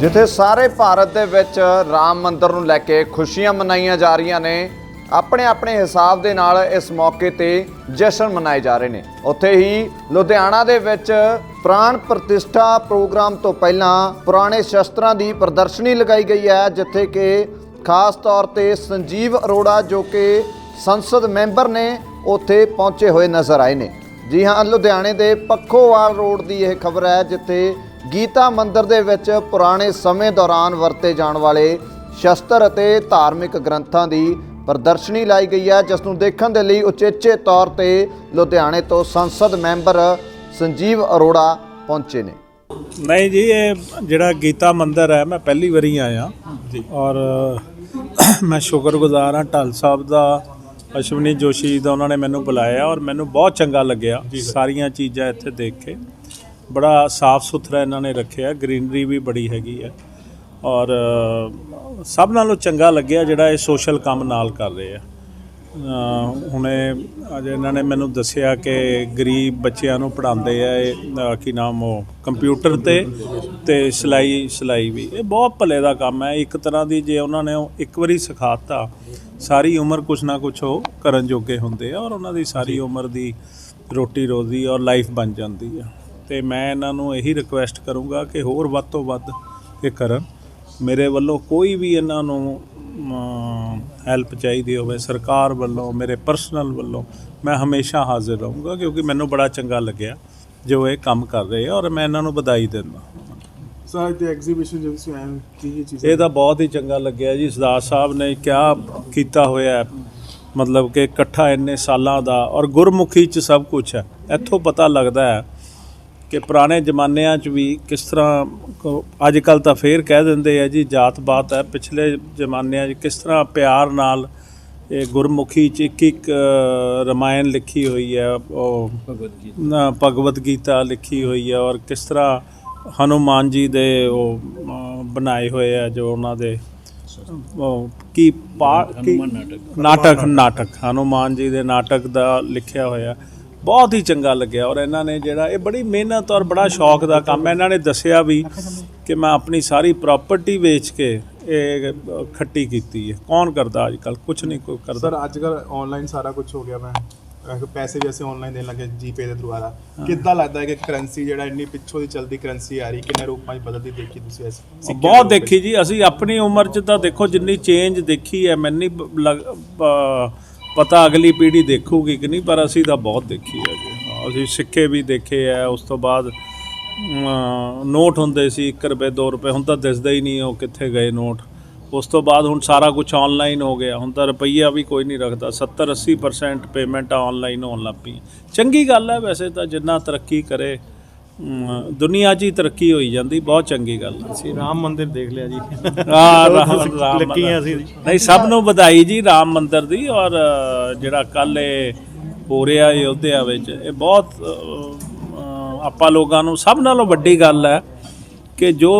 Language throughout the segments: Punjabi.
ਜਿੱਥੇ ਸਾਰੇ ਭਾਰਤ ਦੇ ਵਿੱਚ ਰਾਮ ਮੰਦਿਰ ਨੂੰ ਲੈ ਕੇ ਖੁਸ਼ੀਆਂ ਮਨਾਈਆਂ ਜਾ ਰਹੀਆਂ ਨੇ, ਆਪਣੇ ਆਪਣੇ ਹਿਸਾਬ ਦੇ ਨਾਲ ਇਸ ਮੌਕੇ ਤੇ ਜਸ਼ਨ ਮਨਾਏ ਜਾ ਰਹੇ ਨੇ। ਉੱਥੇ ਹੀ ਲੁਧਿਆਣਾ ਦੇ ਵਿੱਚ ਪ੍ਰਾਣ ਪ੍ਰਤਿਸ਼ਠਾ ਪ੍ਰੋਗਰਾਮ ਤੋਂ ਪਹਿਲਾਂ ਪੁਰਾਣੇ ਸ਼ਸਤਰਾਂ ਦੀ ਪ੍ਰਦਰਸ਼ਨੀ ਲਗਾਈ ਗਈ ਹੈ, ਜਿੱਥੇ ਕਿ ਖਾਸ ਤੌਰ ਤੇ ਸੰਜੀਵ ਅਰੋੜਾ ਜੋ ਕਿ ਸੰਸਦ ਮੈਂਬਰ ਨੇ, ਉੱਥੇ ਪਹੁੰਚੇ ਹੋਏ ਨਜ਼ਰ ਆਏ ਨੇ। ਜੀ ਹਾਂ, ਲੁਧਿਆਣੇ ਦੇ ਪੱਖੋਵਾਲ ਰੋਡ ਦੀ ਇਹ ਖਬਰ ਹੈ, ਜਿੱਥੇ ਗੀਤਾ ਮੰਦਿਰ ਦੇ ਵਿੱਚ ਪੁਰਾਣੇ ਸਮੇਂ ਦੌਰਾਨ ਵਰਤੇ ਜਾਣ ਵਾਲੇ ਸ਼ਸਤਰ ਅਤੇ ਧਾਰਮਿਕ ਗ੍ਰੰਥਾਂ ਦੀ ਪ੍ਰਦਰਸ਼ਨੀ ਲਾਈ ਗਈ ਹੈ ਜਿਸ ਨੂੰ ਦੇਖਣ ਦੇ ਲਈ ਉਚੇਚੇ ਤੌਰ ਤੇ ਲੁਧਿਆਣੇ ਤੋਂ ਸੰਸਦ ਮੈਂਬਰ ਸੰਜੀਵ ਅਰੋੜਾ ਪਹੁੰਚੇ ਨੇ। ਨਹੀਂ ਜੀ ਇਹ ਜਿਹੜਾ ਗੀਤਾ ਮੰਦਿਰ ਹੈ ਮੈਂ ਪਹਿਲੀ ਵਾਰੀ ਆਇਆ। ਔਰ ਮੈਂ ਸ਼ੁਕਰਗੁਜ਼ਾਰ ਹਾਂ ਢੱਲ ਸਾਹਿਬ ਦਾ ਅਸ਼ਵਨੀ ਜੋਸ਼ੀ ਦਾ ਉਹਨਾਂ ਨੇ ਮੈਨੂੰ ਬੁਲਾਇਆ ਔਰ ਮੈਨੂੰ ਬਹੁਤ ਚੰਗਾ ਲੱਗਿਆ ਸਾਰੀਆਂ ਚੀਜ਼ਾਂ ਇੱਥੇ ਦੇਖ ਕੇ। ਬੜਾ ਸਾਫ਼ ਸੁਥਰਾ ਇਹਨਾਂ ਨੇ ਰੱਖਿਆ ਗ੍ਰੀਨਰੀ ਵੀ ਬੜੀ ਹੈਗੀ ਹੈ। ਔਰ ਸਭ ਨਾਲੋਂ ਚੰਗਾ ਲੱਗਿਆ ਜਿਹੜਾ ਇਹ ਸੋਸ਼ਲ ਕੰਮ ਨਾਲ ਕਰ ਰਹੇ ਆ। ਹੁਣੇ ਅੱਜ ਇਹਨਾਂ ਨੇ ਮੈਨੂੰ ਦੱਸਿਆ ਕਿ ਗਰੀਬ ਬੱਚਿਆਂ ਨੂੰ ਪੜ੍ਹਾਉਂਦੇ ਆ ਇਹ ਕੀ ਨਾਮ ਉਹ ਕੰਪਿਊਟਰ ਤੇ ਤੇ ਸਿਲਾਈ ਸਿਲਾਈ ਵੀ। ਇਹ ਬਹੁਤ ਭਲੇ ਦਾ ਕੰਮ ਹੈ। ਇੱਕ ਤਰ੍ਹਾਂ ਦੀ ਜੇ ਉਹਨਾਂ ਨੇ ਇੱਕ ਵਾਰੀ ਸਿਖਾਤਾ ਸਾਰੀ ਉਮਰ ਕੁਛ ਨਾ ਕੁਛ ਉਹ ਕਰਨ ਜੋਗੇ ਹੁੰਦੇ ਆ ਔਰ ਉਹਨਾਂ ਦੀ ਸਾਰੀ ਉਮਰ ਦੀ ਰੋਟੀ ਰੋਜ਼ੀ ਔਰ ਲਾਈਫ ਬਣ ਜਾਂਦੀ ਆ। ਤੇ ਮੈਂ ਇਹਨਾਂ ਨੂੰ ਇਹੀ ਰਿਕੁਐਸਟ ਕਰੂੰਗਾ ਕਿ ਹੋਰ ਵੱਧ ਤੋਂ ਵੱਧ ਇਹ ਕਰਨ। ਮੇਰੇ ਵੱਲੋਂ ਕੋਈ ਵੀ ਇਹਨਾਂ ਨੂੰ ਹੈਲਪ ਚਾਹੀਦੀ ਹੋਵੇ ਸਰਕਾਰ ਵੱਲੋਂ ਮੇਰੇ ਪਰਸਨਲ ਵੱਲੋਂ ਮੈਂ ਹਮੇਸ਼ਾ ਹਾਜ਼ਰ ਰਹੂੰਗਾ ਕਿਉਂਕਿ ਮੈਨੂੰ ਬੜਾ ਚੰਗਾ ਲੱਗਿਆ ਜੋ ਇਹ ਕੰਮ ਕਰ ਰਹੇ ਆ ਔਰ ਮੈਂ ਇਹਨਾਂ ਨੂੰ ਵਧਾਈ ਦਿੰਦਾ। ਸਰ ਤੇ ਐਗਜ਼ੀਬਿਸ਼ਨ ਆਏ ਹੋ, ਕੀ ਕੀ ਚੀਜ਼ਾਂ? ਇਹ ਤਾਂ ਬਹੁਤ ਹੀ ਚੰਗਾ ਲੱਗਿਆ ਜੀ। ਸਰਦਾਰ ਸਾਹਿਬ ਨੇ ਕਿਆ ਕੀਤਾ ਹੋਇਆ ਹੈ। ਮਤਲਬ ਕਿ ਇਕੱਠਾ ਇੰਨੇ ਸਾਲਾਂ ਦਾ ਔਰ ਗੁਰਮੁਖੀ ਚ ਸਭ ਕੁਝ ਹੈ। ਇੱਥੋਂ ਪਤਾ ਲੱਗਦਾ ਹੈ ਕਿ ਪੁਰਾਣੇ ਜ਼ਮਾਨਿਆਂ 'ਚ ਵੀ ਕਿਸ ਤਰ੍ਹਾਂ ਅੱਜ ਕੱਲ ਤਾਂ ਫੇਰ ਕਹਿ ਦਿੰਦੇ ਆ ਜੀ ਜਾਤ ਬਾਤ ਹੈ। ਪਿਛਲੇ ਜ਼ਮਾਨਿਆਂ 'ਚ ਕਿਸ ਤਰ੍ਹਾਂ ਪਿਆਰ ਨਾਲ ਇਹ ਗੁਰਮੁਖੀ 'ਚ ਇੱਕ ਇੱਕ ਰਮਾਇਣ ਲਿਖੀ ਹੋਈ ਹੈ ਉਹ ਨਾ ਭਗਵਦ ਗੀਤਾ ਲਿਖੀ ਹੋਈ ਹੈ ਔਰ ਕਿਸ ਤਰ੍ਹਾਂ ਹਨੂਮਾਨ ਜੀ ਦੇ ਉਹ ਬਣਾਏ ਹੋਏ ਆ ਜੋ ਉਹਨਾਂ ਦੇ ਕੀ ਪਾ ਕੀ ਨਾਟਕ ਨਾਟਕ। ਹਨੂਮਾਨ ਜੀ ਦੇ ਨਾਟਕ ਦਾ ਲਿਖਿਆ ਹੋਇਆ। ਬਹੁਤ ਹੀ ਚੰਗਾ ਲੱਗਿਆ ਔਰ ਇਹਨਾਂ ਨੇ ਜਿਹੜਾ ਇਹ ਬੜੀ ਮਿਹਨਤ ਔਰ ਬੜਾ ਸ਼ੌਕ ਦਾ ਕੰਮ ਹੈ। ਇਹਨਾਂ ਨੇ ਦੱਸਿਆ ਵੀ ਕਿ ਮੈਂ ਆਪਣੀ ਸਾਰੀ ਪ੍ਰਾਪਰਟੀ ਵੇਚ ਕੇ ਇਹ ਖੱਟੀ ਕੀਤੀ ਹੈ। ਕੌਣ ਕਰਦਾ ਅੱਜ ਕੱਲ ਕੁਝ ਨਹੀਂ ਕੋਈ ਕਰਦਾ। ਸਰ ਅੱਜ ਕੱਲ ਆਨਲਾਈਨ ਸਾਰਾ ਕੁਝ ਹੋ ਗਿਆ ਮੈਂ। ਪੈਸੇ ਵੀ ਅਸੀਂ ਆਨਲਾਈਨ ਦੇਣ ਲੱਗੇ ਜੀਪੇ ਦੇ ਦੁਆਰਾ। ਕਿੱਦਾਂ ਲੱਗਦਾ ਹੈ ਕਿ ਕਰੰਸੀ ਜਿਹੜਾ ਇੰਨੀ ਪਿੱਛੋਂ ਦੀ ਚਲਦੀ ਕਰੰਸੀ ਆ ਰਹੀ? ਕਿੰਨੇ ਰੂਪਾਂ 'ਚ ਬਦਲਦੀ ਦੇਖੀ ਤੁਸੀਂ ਇਸ ਬਹੁਤ? ਦੇਖੀ ਜੀ। ਅਸੀਂ ਆਪਣੀ ਉਮਰ 'ਚ ਤਾਂ ਦੇਖੋ ਜਿੰਨੀ ਚੇਂਜ ਦੇਖੀ ਹੈ ਮੈਨੂੰ ਪਤਾ ਅਗਲੀ ਪੀੜ੍ਹੀ ਦੇਖੂਗੀ ਕਿ ਨਹੀਂ, ਪਰ ਅਸੀਂ ਤਾਂ ਬਹੁਤ ਦੇਖੀ ਹੈ ਜੀ। ਅਸੀਂ ਸਿੱਕੇ ਵੀ ਦੇਖੇ ਆ ਉਸ ਤੋਂ ਬਾਅਦ ਨੋਟ ਹੁੰਦੇ ਸੀ 1 ਰੁਪਏ 2 ਰੁਪਏ, ਹੁਣ ਤਾਂ ਦਿਸਦਾ ਹੀ ਨਹੀਂ ਉਹ ਕਿੱਥੇ ਗਏ ਨੋਟ। ਉਸ ਤੋਂ ਬਾਅਦ ਹੁਣ ਸਾਰਾ ਕੁਝ ਆਨਲਾਈਨ ਹੋ ਗਿਆ, ਹੁਣ ਤਾਂ ਰੁਪਈਆ ਵੀ ਕੋਈ ਨਹੀਂ ਰੱਖਦਾ 70 80% ਪੇਮੈਂਟ ਆਨਲਾਈਨ ਹੋਣ ਲੱਗ ਪਈ ਚੰਗੀ ਗੱਲ ਹੈ ਵੈਸੇ ਤਾਂ ਜਿੰਨਾ ਤਰੱਕੀ ਕਰੇ ਦੁਨੀਆ 'ਚ ਹੀ ਤਰੱਕੀ ਹੋਈ ਜਾਂਦੀ ਬਹੁਤ ਚੰਗੀ ਗੱਲ ਹੈ ਅਸੀਂ ਰਾਮ ਮੰਦਿਰ ਦੇਖ ਲਿਆ ਜੀ। ਆ ਰਾਮ ਰਾਮ ਲੱਗੀਆਂ ਸੀ। ਨਹੀਂ ਸਭ ਨੂੰ ਵਧਾਈ ਜੀ ਰਾਮ ਮੰਦਿਰ ਦੀ ਔਰ ਜਿਹੜਾ ਕੱਲ ਇਹ ਹੋ ਰਿਹਾ ਅਯੋਧਿਆ ਵਿੱਚ ਇਹ ਬਹੁਤ ਆਪਾਂ ਲੋਕਾਂ ਨੂੰ ਸਭ ਨਾਲੋਂ ਵੱਡੀ ਗੱਲ ਹੈ ਕਿ ਜੋ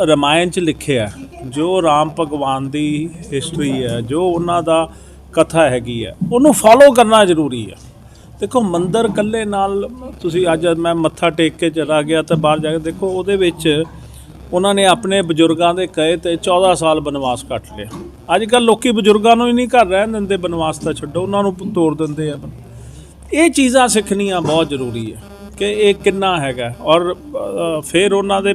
ਰਮਾਇਣ ਚ ਲਿਖਿਆ ਜੋ ਰਾਮ ਭਗਵਾਨ ਦੀ ਹਿਸਟਰੀ ਹੈ ਜੋ ਉਹਨਾਂ ਦਾ ਕਥਾ ਹੈਗੀ ਹੈ ਉਹਨੂੰ ਫੋਲੋ ਕਰਨਾ ਜ਼ਰੂਰੀ ਹੈ। ਦੇਖੋ, ਮੰਦਰ ਕੱਲੇ ਨਾਲ ਤੁਸੀਂ ਅੱਜ ਮੈਂ ਮੱਥਾ ਟੇਕ ਕੇ ਚਲਾ ਗਿਆ ਤਾਂ ਬਾਹਰ ਜਾ ਕੇ ਦੇਖੋ, ਉਹਦੇ ਵਿੱਚ ਉਹਨਾਂ ਨੇ ਆਪਣੇ ਬਜ਼ੁਰਗਾਂ ਦੇ ਕਹੇ ਤੇ 14 ਸਾਲ ਬਨਵਾਸ ਕੱਟ ਲਿਆ। ਅੱਜ ਕੱਲ ਲੋਕੀ ਬਜ਼ੁਰਗਾਂ ਨੂੰ ਹੀ ਨਹੀਂ ਘਰ ਰਹਿਣ ਦਿੰਦੇ, ਬਨਵਾਸ ਤਾਂ ਛੱਡੋ, ਉਹਨਾਂ ਨੂੰ ਤੋੜ ਦਿੰਦੇ ਆ। ਇਹ ਚੀਜ਼ਾਂ ਸਿੱਖਣੀਆਂ ਬਹੁਤ ਜ਼ਰੂਰੀ ਹੈ ਕਿ ਇਹ ਕਿੰਨਾ ਹੈਗਾ। ਔਰ ਫਿਰ ਉਹਨਾਂ ਦੇ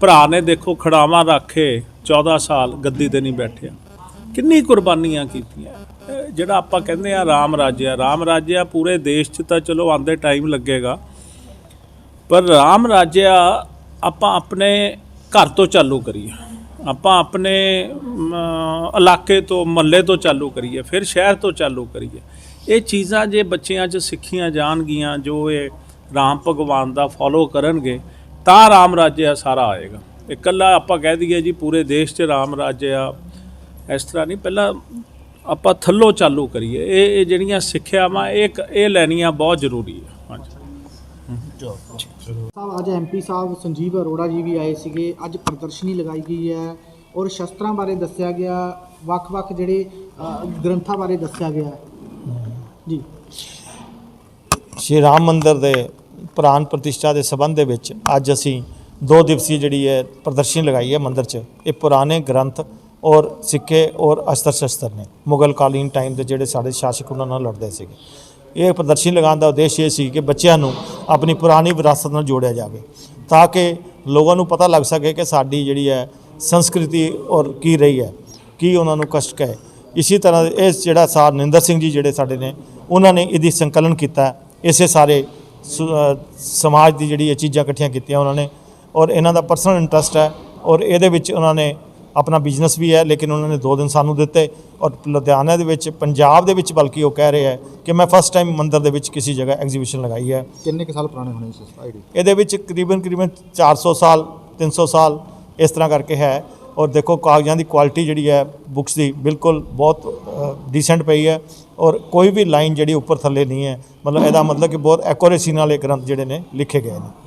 ਭਰਾ ਨੇ ਦੇਖੋ, ਖੜਾਵਾਂ ਰੱਖੇ 14 ਸਾਲ ਗੱਦੀ ਤੇ ਨਹੀਂ ਬੈਠਿਆ। ਕਿੰਨੀ ਕੁਰਬਾਨੀਆਂ ਕੀਤੀਆਂ। ਜਿਹੜਾ ਆਪਾਂ ਕਹਿੰਦੇ ਆ ਰਾਮ ਰਾਜਿਆ ਰਾਮ ਰਾਜਿਆ ਪੂਰੇ ਦੇਸ਼ 'ਚ ਤਾਂ ਚਲੋ ਆਂਦੇ ਟਾਈਮ ਲੱਗੇਗਾ। ਪਰ ਰਾਮ ਰਾਜਿਆ ਆਪਾਂ ਆਪਣੇ ਘਰ ਤੋਂ ਚਾਲੂ ਕਰੀਏ। ਆਪਾਂ ਆਪਣੇ ਇਲਾਕੇ ਤੋਂ, ਮਹੱਲੇ ਤੋਂ ਚਾਲੂ ਕਰੀਏ, ਫਿਰ ਸ਼ਹਿਰ ਤੋਂ ਚਾਲੂ ਕਰੀਏ। ਇਹ ਚੀਜ਼ਾਂ ਜੇ ਬੱਚਿਆਂ 'ਚ ਸਿੱਖੀਆਂ ਜਾਣਗੀਆਂ, ਜੋ ਇਹ ਰਾਮ ਭਗਵਾਨ ਦਾ ਫੋਲੋ ਕਰਨਗੇ, ਤਾਂ ਰਾਮ ਰਾਜਿਆ ਸਾਰਾ ਆਏਗਾ। ਇਕੱਲਾ ਆਪਾਂ ਕਹਿ ਦਈਏ ਜੀ ਪੂਰੇ ਦੇਸ਼ 'ਚ ਰਾਮ ਰਾਜਿਆ ਇਸ ਤਰ੍ਹਾਂ ਨਹੀਂ ਪਹਿਲਾਂ ਆਪਾਂ ਥੱਲੋਂ ਚਾਲੂ ਕਰੀਏ। ਇਹ ਇਹ ਜਿਹੜੀਆਂ ਸਿੱਖਿਆਵਾਂ ਇਹ ਕ- ਇਹ ਲੈਣੀਆਂ ਬਹੁਤ ਜ਼ਰੂਰੀ ਹੈ ਹਾਂਜੀ। ਸਾਹਿਬ ਅੱਜ ਐਮਪੀ ਸਾਹਿਬ ਸੰਜੀਵ ਅਰੋੜਾ ਜੀ ਵੀ ਆਏ ਸੀਗੇ। ਅੱਜ ਪ੍ਰਦਰਸ਼ਨੀ ਲਗਾਈ ਗਈ ਹੈ ਔਰ ਸ਼ਸਤਰਾਂ ਬਾਰੇ ਦੱਸਿਆ ਗਿਆ। ਵੱਖ-ਵੱਖ ਜਿਹੜੇ ਗ੍ਰੰਥਾਂ ਬਾਰੇ ਦੱਸਿਆ ਗਿਆ। ਜੀ। ਸ਼੍ਰੀ ਰਾਮ ਮੰਦਿਰ ਦੇ ਪ੍ਰਾਨ ਪ੍ਰਤਿਸ਼ਠਾ ਦੇ ਸਬੰਧ ਦੇ ਵਿੱਚ ਅੱਜ ਅਸੀਂ ਦੋ ਦਿਵਸੀ ਜਿਹੜੀ ਹੈ ਪ੍ਰਦਰਸ਼ਨੀ ਲਗਾਈ ਹੈ ਮੰਦਿਰ 'ਚ। ਇਹ ਪੁਰਾਣੇ ਗ੍ਰੰਥ ਔਰ ਸਿੱਕੇ ਔਰ ਅਸਤਰ ਸ਼ਸਤਰ ਨੇ। ਮੁਗਲ ਕਾਲੀਨ ਟਾਈਮ ਦੇ ਜਿਹੜੇ ਸਾਡੇ ਸ਼ਾਸਕ ਉਹਨਾਂ ਨਾਲ ਲੜਦੇ ਸੀਗੇ। ਇਹ ਪ੍ਰਦਰਸ਼ਨੀ ਲਗਾਉਣ ਦਾ ਉਦੇਸ਼ ਇਹ ਸੀ ਕਿ ਬੱਚਿਆਂ ਨੂੰ ਆਪਣੀ ਪੁਰਾਣੀ ਵਿਰਾਸਤ ਨਾਲ ਜੋੜਿਆ ਜਾਵੇ ਤਾਂ ਕਿ ਲੋਕਾਂ ਨੂੰ ਪਤਾ ਲੱਗ ਸਕੇ ਕਿ ਸਾਡੀ ਜਿਹੜੀ ਹੈ ਸੰਸਕ੍ਰਿਤੀ ਔਰ ਕੀ ਰਹੀ ਹੈ, ਕੀ ਉਹਨਾਂ ਨੂੰ ਕਸ਼ਟ ਹੈ ਇਸੇ ਤਰ੍ਹਾਂ ਇਹ ਜਿਹੜਾ ਸਾਰ ਨਿੰਦਰ ਸਿੰਘ ਜੀ ਜਿਹੜੇ ਸਾਡੇ ਨੇ, ਉਹਨਾਂ ਨੇ ਇਹਦੀ ਸੰਕਲਨ ਕੀਤਾ। ਇਸੇ ਸਾਰੇ ਸਮਾਜ ਦੀ ਜਿਹੜੀ ਇਹ ਚੀਜ਼ਾਂ ਇਕੱਠੀਆਂ ਕੀਤੀਆਂ ਉਹਨਾਂ ਨੇ ਔਰ ਇਹਨਾਂ ਦਾ ਪਰਸਨਲ ਇੰਟਰਸਟ ਹੈ ਔਰ ਇਹਦੇ ਵਿੱਚ ਉਹਨਾਂ ਨੇ ਆਪਣਾ ਬਿਜ਼ਨਸ ਵੀ ਹੈ ਲੇਕਿਨ ਉਹਨਾਂ ਨੇ 2 ਦਿਨ ਸਾਨੂੰ ਦਿੱਤੇ ਔਰ ਲੁਧਿਆਣਾ ਦੇ ਵਿੱਚ ਪੰਜਾਬ ਦੇ ਵਿੱਚ ਬਲਕਿ ਉਹ ਕਹਿ ਰਹੇ ਹੈ ਕਿ ਮੈਂ ਫਸਟ ਟਾਈਮ ਮੰਦਿਰ ਦੇ ਵਿੱਚ ਕਿਸੇ ਜਗ੍ਹਾ ਐਗਜ਼ੀਬਿਸ਼ਨ ਲਗਾਈ ਹੈ। ਕਿੰਨੇ ਕੁ ਸਾਲ ਪੁਰਾਣੇ ਹੋਣੇ ਇਸ ਆਈਡੀ ਇਹਦੇ ਵਿੱਚ ਕਰੀਬਨ ਕਰੀਬਨ 400 ਸਾਲ 300 ਸਾਲ ਇਸ ਤਰ੍ਹਾਂ ਕਰਕੇ ਹੈ। ਔਰ ਦੇਖੋ ਕਾਗਜ਼ਾਂ ਦੀ ਕੁਆਲਿਟੀ ਜਿਹੜੀ ਹੈ ਬੁੱਕਸ ਦੀ ਬਿਲਕੁਲ ਬਹੁਤ ਡੀਸੈਂਟ ਪਈ ਹੈ। ਔਰ ਕੋਈ ਵੀ ਲਾਈਨ ਜਿਹੜੀ ਉੱਪਰ ਥੱਲੇ ਨਹੀਂ ਹੈ। ਮਤਲਬ ਇਹਦਾ ਮਤਲਬ ਕਿ ਬਹੁਤ ਐਕੂਰੇਸੀ ਨਾਲ ਇਹ ਗ੍ਰੰਥ ਜਿਹੜੇ ਨੇ ਲਿਖੇ ਗਏ ਨੇ।